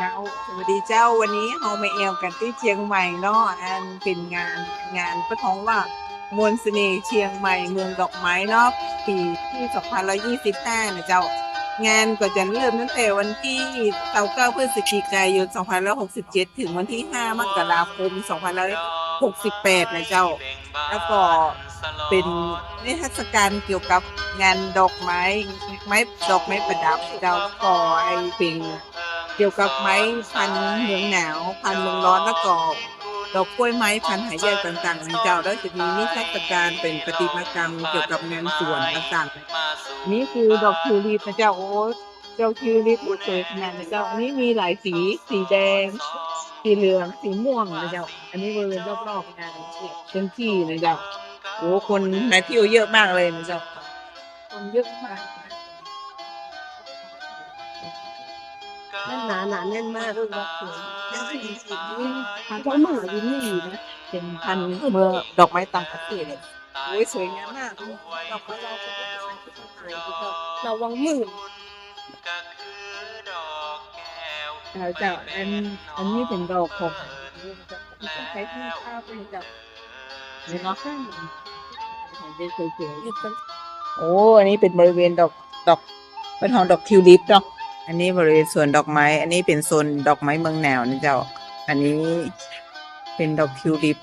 เจ้า สวัสดีเจ้าวันนี้เรามาเอวกันที่เชียงใหม่เนาะอันเป็นงานงานประท้องว่ามวลเสน่ห์เชียงใหม่เมืองดอกไม้เนาะปีที่2025นะเจ้างานก็จะเริ่มตั้งแต่วันที่29พฤศจิกายน2567 ถึงวันที่ 5 มกราคม2568 นะเจ้า แล้วก็เป็นนิทรรศการเกี่ยวกับงานดอกไม้ ไม้ดอกไม้ประดับเจ้าแล้วก็ไอเป็น เกี่ยวกับไม้พันเมืองหนาว พันเมืองร้อนแล้วก็ดอกกล้วยไม้พันหายากต่างๆนะเจ้าแล้วจะมีนิทรรศการเป็นประติมากรรมเกี่ยวกับงานสวนต่างๆนี่คือดอกทิวลิปนะเจ้าโอ้เจ้าทิวลิปสวยขนาดนะเจ้าอันนี้มีหลายสีสีแดง สีเหลืองสีม่วงนะเจ้าอันนี้บริเวณรอบๆงานพื้นที่นะเจ้าโอ้คนมาเที่ยวเยอะมากเลยนะเจ้าคนเยอะมาก น่นหนาหนาแน่นมากเลยนะแล้วสิ่งสิ่งนี้พันธุ์หมาอยู่นี่นะเป็นพันเมื่อดอกไม้ต่างประเทศเลยโอ้ยสวยงามมากดอกไม้เราก็เป็นสายพันธุ์ไทยนะเจ้าระวังมือเจ้าเจ้าอันอันนี้เป็นดอกของใช้ที่ข้าวเป็นเจ้าเห็นเนาะเป็นสวยๆโอ้อันนี้เป็นบริเวณดอกดอกเป็นทองดอกทิวลิปเนาะ อันนี้บริเวณสวนดอกไม้ อันนี้เป็นโซนดอกไม้เมืองหนาวนะเจ้า อันนี้เป็นดอกทิวลิป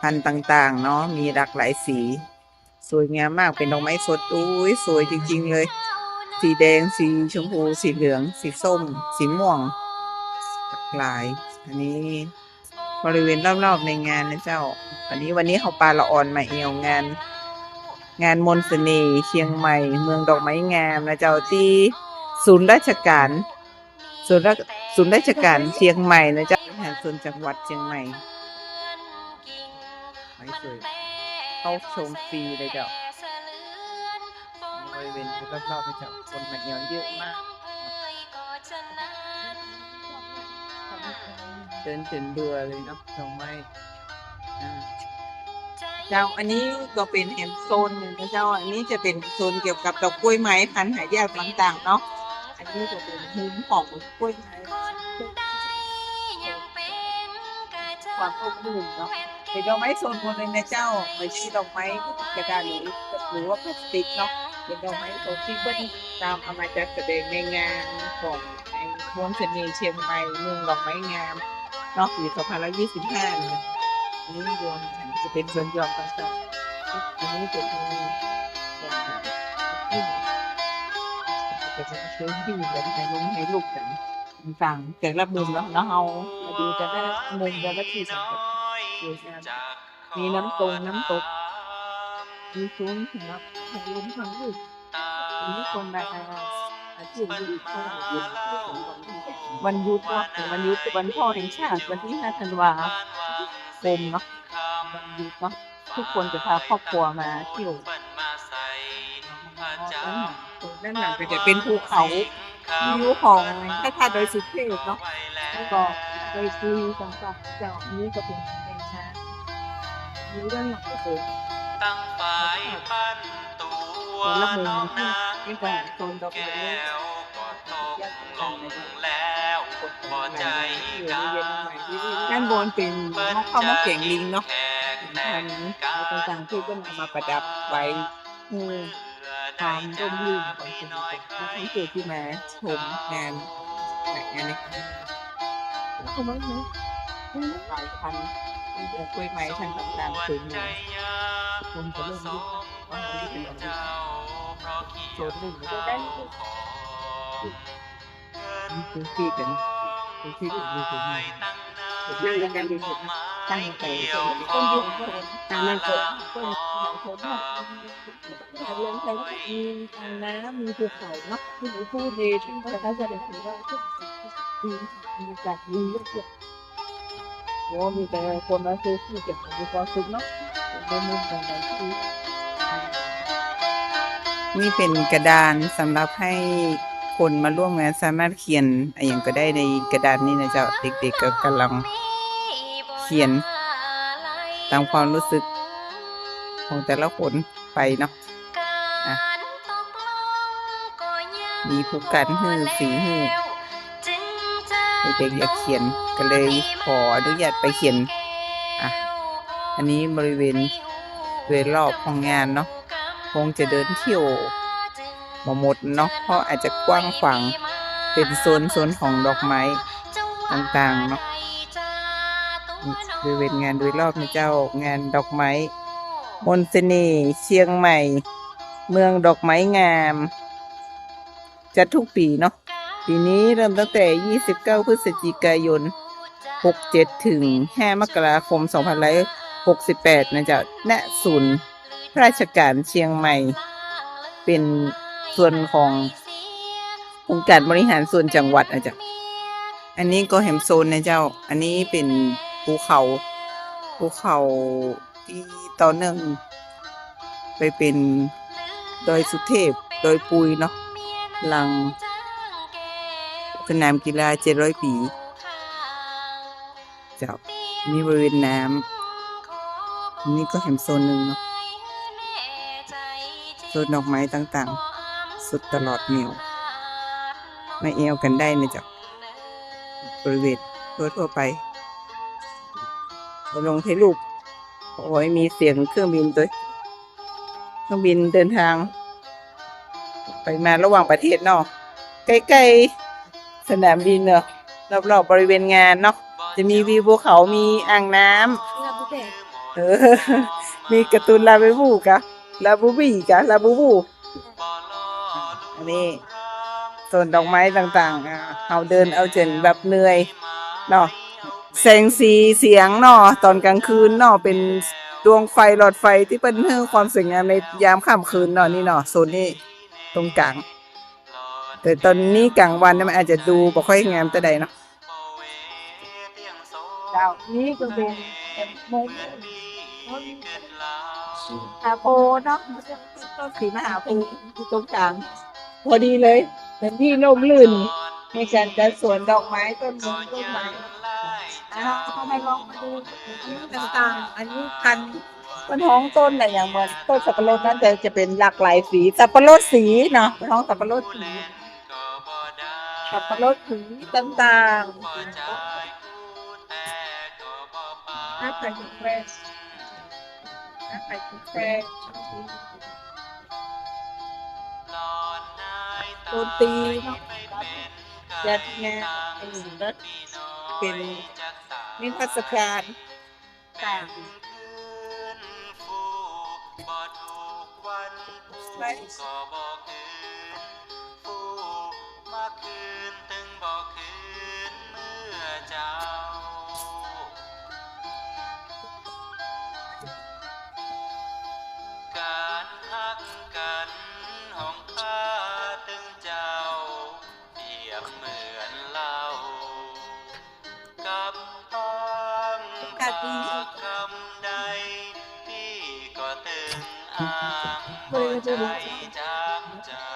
พันธุ์ต่างๆ เนาะมีหลากหลายสี สวยงามมากเป็นดอกไม้สดอุ้ยสวยจริง ๆ เลย สีแดงสีชมพู สีเหลือง สีส้ม สีม่วงหลากหลาย อันนี้บริเวณรอบๆในงานนะเจ้า วันนี้วันนี้เขาปลาละออนมาเอวงาน งานมนต์เสน่ห์เชียงใหม่ เมืองดอกไม้งามนะเจ้าที่ ศูนย์ราชการศูนย์ราศูนย์ราชการเชียงใหม่นะเจ้าบริหารส่วนจังหวัดเชียงใหม่ไม่สวยเข้าชมฟรีเลยเจ้าบริเวณรอบๆนะเจ้าคนมาเอวเยอะมาก เดินถึงเบื่อเลยเนาะดอกไม้อ่าเจ้าอันนี้ก็เป็นแอมโซนหนึ่งนะเจ้า อันนี้จะเป็นโซนเกี่ยวกับดอกกล้วยไม้พันธุ์หายากต่างๆเนาะ อันนี้จะเป็นมุมของกล้วยไม้ความร่มรื่นเนาะเป็นดอกไม้โซนหมดเลยนะเจ้าไม่ใช่ดอกไม้กระดาษหรือหรือว่าพลาสติกเนาะเป็นดอกไม้โซนที่เพิ่นตามเอามาจัดแสดงในงานของในมวนเสน่ห์เชียงใหม่เมืองดอกไม้งามเนอกปี2025นี่อันนี้รวมจะเป็นส่วนยอมต่างๆอันนี้จะเป็นอย่างที่ จะเป็นเชื้อที่จะให้ลุงให้ลูกกันต่างๆแต่ละมุมแล้วเนาะเอามาดูแต่ละมุมแต่ละที่สังเกตสวยงามมีน้ำตรงน้ำตกมีซุ้มสำหรับถ่ายรูปถ่ายรูปอันนี้คนแบบอาชีพอยู่เท่าวันหยุดเนาะวันหยุดวันพ่อแห่งชาติวันที่ 5 ธันวาคมเนาะวันหยุดเนาะทุกคนจะพาครอบครัวมาเที่ยว ด้านหลังก็จะเป็นภูเขาวิวของพระธาตุดอยสุเทพเนาะแล้วก็โดยซีต่างๆเจ้าอันนี้ก็เป็นแห่งชาติวิวด้านหลังก็เป็นตั้งฝ่ายปั้นตัวแต่ละมุมน้องที่นางนี่ก็โซนดอกไม้แก้วก็ตกลงแล้วพอใจกาด้านบนเป็นมะเข้าวมะเก่งลิงเนาะแขกแตพักนธุ์กาอะไรต่างๆที่ก็นำมาประดับไว้เพื่อ ความร่มรื่นของคนนักท่องเที่ยวที่มาชมงานแบบนี้เอาไว้ไหมหลายพันธุ์ตั้งแต่กล้วยไม้พันธุ์ต่างๆสวยงามคนจะเริ่มรู้ว่าอันนี้เป็นอะไรโซนหนึ่งก็ได้มีพื้นที่กันพื้นที่อื่นมีพื้นที่ นั่งกันกันดีสุดนะตั้งแต่ต้นยุคตามนั้นก็ต้นคนมากเรื่องใช้มีทางน้ำมีภูเขานาะที่หนูพูดดีที่เขาจะแสดงถึงว่าทุกสิ่งดีมีจากดีเยอะโอ้มีแต่คนมาซื้อที่เก็บของมีความสุขเนาะเป็นมุมต่างๆที่นี่เป็นกระดานสำหรับให้ คนมาร่วมงานสามารถเขียนอะไรอย่างก็ได้ในกระดานนี้นะเจ้าเด็กๆก็กำลังเขียนตามความรู้สึกของแต่ละคนไปเนาะะมีผู้กันหื้อสีหื้อเด็กๆอยากเขียนก็เลยขออนุญาตไปเขียนอะอันนี้บริเวณโดยรอบของงานเนาะคงจะเดินเที่ยว มาหมดเนาะเพราะอาจจะกว้างขวางเป็นโซนโซนของดอกไม้ต่างๆเนาะบริเวณงานโดยรอบนะเจ้างานดอกไม้มนเสน่ห์เชียงใหม่ เมืองดอกไม้งาม จัดทุกปีเนาะปีนี้เริ่มตั้งแต่ 29 พฤศจิกายน 67 ถึง 5 มกราคม 2568 นะจ๊ะณศูนย์ราชการเชียงใหม่ เป็น ส่วนขององค์การบริหารส่วนจังหวัดนะจ๊ะอันนี้ก็แฮมโซนนะเจ้า อันนี้เป็นภูเขาภูเขาที่ต่อเนื่องไปเป็นโดยสุเทพโดยปุยเนาะหลังสนามกีฬา700ปีเจ้ามีบริเวณน้ำอันนี่ก็แฮมโซนหนึ่งเนาะโซนดอกไม้ต่างๆ สุดตลอดเหนียวมาเอวกันได้นะจ๊ะบริเวณทั่วทั่วๆไปไปลงถ่ายรูปโอ้ยมีเสียงเครื่องบินตัวเครื่องบินเดินทาง ไปมาระหว่างประเทศเนาะใกล้ๆสนามบินเนาะรอบๆบริเวณงานเนาะจะมีวิวภูเขามีอ่างน้ำเออมีการ์ตูนลาบูบูกะลาบูบี้กะลาบูบูอั นนี้ส่วนดอกไม้ต่างๆเอาเดินเอาเจนแบบเหนื่อยเนาะแสงสีเสียงเนาะตอนกลางคืนเนาะเป็นดวงไฟหลอดไฟที่เป็นเรื่องความสวยงามในยามค่ำคืนเนาะนี่เนาะโซนนี้ตรงกลาง แต่ตอนนี้กลางวันนี่มันอาจจะดูบ่ค่อยงามแต่ใดเนาะดาวนี้ก็เป็นมุมหาโพเนาะต้นสีมหาโพตรงกลาง พอดีเลยเป็นที่ร่มรื่นในการจัดสวนดอกไม้ต้นมงต้นไม้อ่าเขาให้ลองมาดูต่างๆ อันนี้พันต้นท้องต้นอะไรอย่างเหมือนต้นสับปะรดนั้นแต่จะเป็นหลากหลายสีสับปะรดสีเนาะท้องสับปะรดสีสับปะรดสีต่างๆน้ำใส่ถุงแฟรน้ำใส่ถุงแฟร ดนตีเนาะจัดงานเป็นรถเป็นนิทรรศการต่างไป ใจจากจา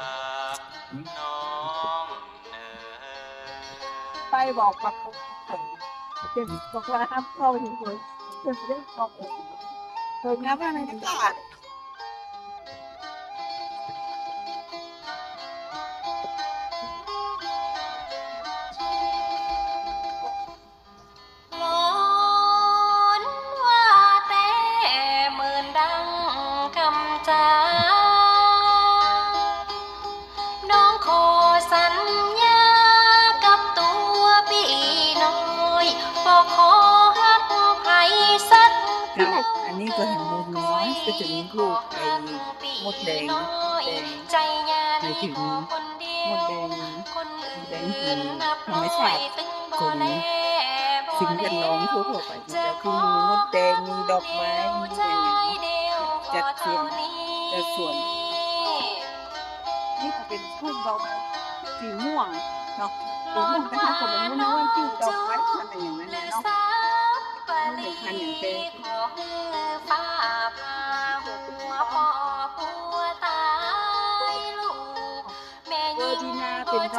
กน้องเนอไปบอกกับเด็กบอกว่าห้ามเข้าถึงคนเด็กเรื่องบอกเปิดน้ำอะไรก็ได้ร้อนว่าดำจาน้ น้อยก็จะมีลูกไอ้มดแดงนะแดงใจยาหมายถึงคนเดีมดแดงคนอื่นแดงคือนับธรรมชาติตึงกลมสิ่งแวดล้อมทั่วไปแต่คือมีมดแดงมีดอกไม้มีอะไรอย่างเงี้ยจัดสวนจัดสวน นี่ก็เป็นพืชดอกไม้สีม่วงเนาะสีม่วงแต่ถ้าคนไม่รู้ว่าชื่อดอกไม้พันอะไรอย่างนั้นเนี่ยเนาะเห็นพันอย่างเป็น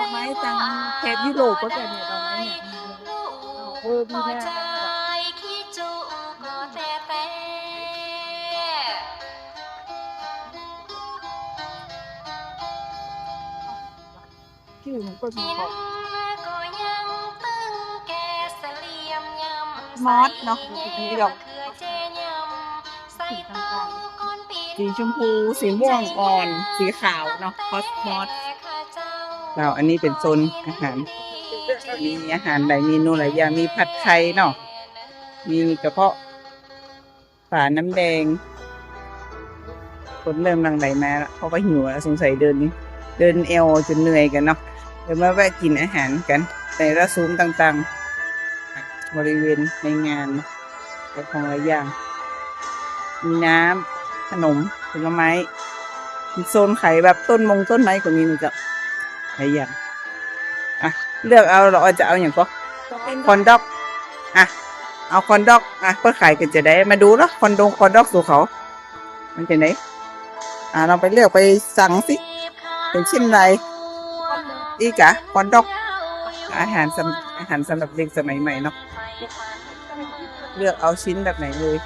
อกไม้ทางแถบยุโรปก็จะเนี่ยดอกไม้เนี่ยลูกเวอร์ดีพอนาใจขี้จุก็แต่แต่ชื่นก็มีกินบองมอสเนาะมีดอกสีชมพู สีม่วงอ่อน สีขาวเนาะคอสมอส เราอันนี้เป็นโซนอาหาร มีอาหารหลายเมนูหลายอย่างมีผัดไทยเนาะมีกระเพาะฝาน้ำแดงคนเริ่มลังไหลมาแล้วเพราะว่าหิวแล้วสงสัยเดิน เดินเอวจนเหนื่อยกันเนาะเดี๋ยวมาแวะกินอาหารกันในระซุ้มต่างๆ บริเวณในงานแต่ของหลายอย่าง มีน้ำขนมผลไม้มีโซนขายแบบต้นมงต้นไม้ก็มีหนะจ๊ะ หลายอย่างอะเลือกเอาเราจะเอาอย่างก็คอนด็อกอะเอาคอนด็อกอะเพื่อขายกันจะได้มาดูเนาะคอนดงคอนด็อกสู่เขา มันจะไหนอะเราไปเลือกไปสั่งสิเป็นชิ้นไรอีกอะคอนด็อกอาหารสำอาหารสำหรับเด็กสมัยใหม่เนาะเลือกเอาชิ้นแบบไหนเลย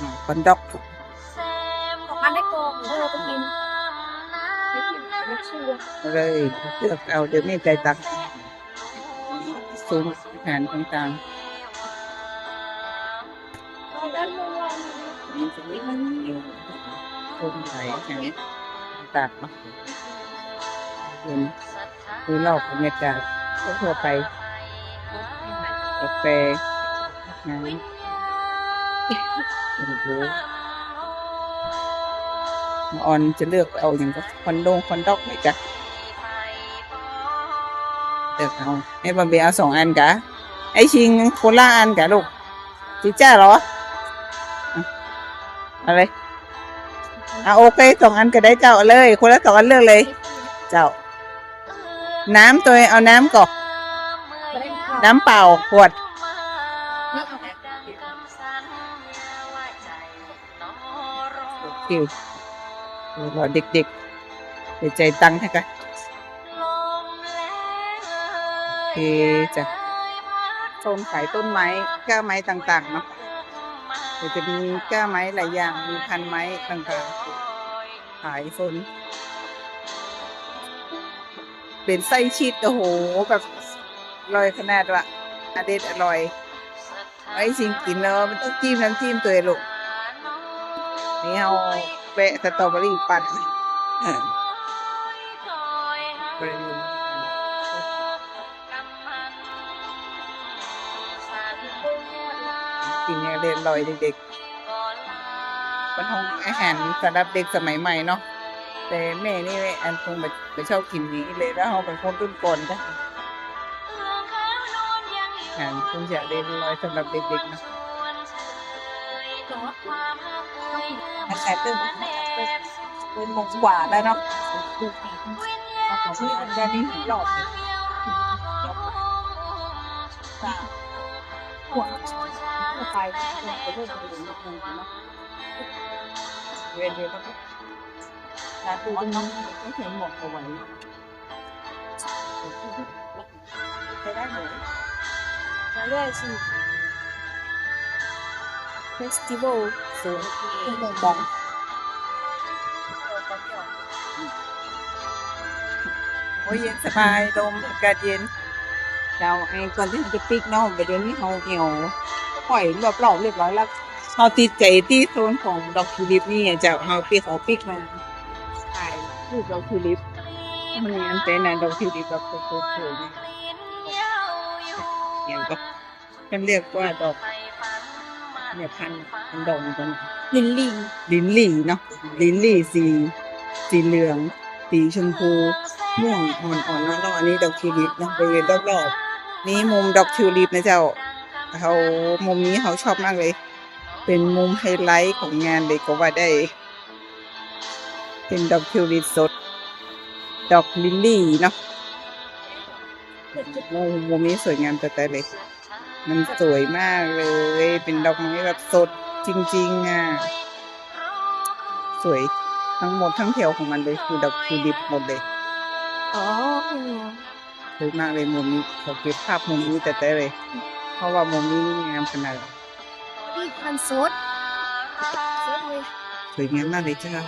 อะคอนด็อก เชื่อเลยเลือกเอาเดี๋ยวไม่ใจายตังค์ซุ้มอาหารต่างเอาด้านบนๆมีซุ้มซุ้มขายอาหารต่างๆเนาะเป็นคือรอบบรรยากาศทั่วๆไปกาแฟน้ำโอ้โหมา ออนจะเลือกเอาอย่างก็คอนโดคอนด็อกไหมจ๊ะเลือกเอาไอ้บอมเบเอาสองอันกะไอ้ชิงโคล่าอันกะลูกจิจ้าเหรออะไรอะโอเคสองอันก็ได้เจ้าเลย คนละสองอันเลือกเลย เจ้า น้ำตัวเองเอาน้ำก่อนน้ำเปล่าขวดคิว รอเด็กๆเดี๋ยวใจตังค์ให้กันโอเคจ้ะโซนขายต้นไม้ก้าไม้ต่างๆเนาะเดี๋ยวจะมีก้าไม้หลายอย่างมีพันไม้ต่างๆ ขายโซนเป็นไส้ชีสโอ้โหแบบอร่อยขนาดว่าอเด็ดอร่อยไอ้ชิงกินแล้วมันต้องจิ้มน้ำจิ้มตัวเองลูกนี่เอา แปะสตรอเบอรี่ปั่นเออไปดูกินเนี่ยเรียนลอยเด็กๆมันคงอาหารสำหรับเด็กสมัยใหม่เนาะแต่แม่นี่อันคงแบบไม่ชอบกินนี้เลยแล้วเขาเป็นคนรุ่นก่อนจ้ะอาหารคงจะเรียนลอยสำหรับเด็กๆเนาะ อาหารตึ้งเป็นโมงกว่าแล้วเนาะที่อันนี้หลอดหัวไฟไปเรื่อยๆเนาะเวียนเวียนแล้วก็ร้านปูอันนี้ไม่เคยหมดเอาไว้ใช้ได้ไหมมาเรื่อยสิ เฟสติวัลซื้อที่เมืองบองโอ้ยเย็นสบายลมอากาศเย็นเจ้าไอ้ก่อนที่จะปิกเนาะไปเดี๋ยวนี้เขาเหี่ยวปล่อยแบบหลอกเรียบร้อยแล้วเขาติดใจที่โซนของดอกทิวลิปนี่จ้าเขาปีขาปิกมาถ่ายรูปดอกทิวลิปมันมีอันเป็นนะดอกทิวลิปแบบโคตรสวยเนี่ยก็กันเรียกว่าดอก เนี่ยพันพันดอกกันลินลี่ลิ้นหลี่เนาะลิ้นหลี่สี สีเหลือง สีชมพูม่วงอ่อนๆเนาะแล้วอันนี้ดอกทิวลิปเนาะบริเวณรอบๆนี่มุมดอกทิวลิปนะเจ้าเขามุมนี้เขาชอบมากเลย เป็นมุมไฮไลท์ของงานเลยก็ว่าได้ เป็นดอกทิวลิปสด ดอกลิลลี่เนาะโอ้มุมนี้สวยงามแต่แต่เลย มันสวยมากเลย เป็นดอกไม้แบบสดจริง ๆ อะ สวยทั้งหมดทั้งแถวของมันเลยคือดอกทิวลิปหมดเลยอ๋อสวยมากเลยมุมนี้ขอเก็บภาพมุมนี้แต่แต่เลย เพราะว่ามุมนี้งามขนาดนี่พันโซดโซดเลยสวยงามมากเลยเจ้า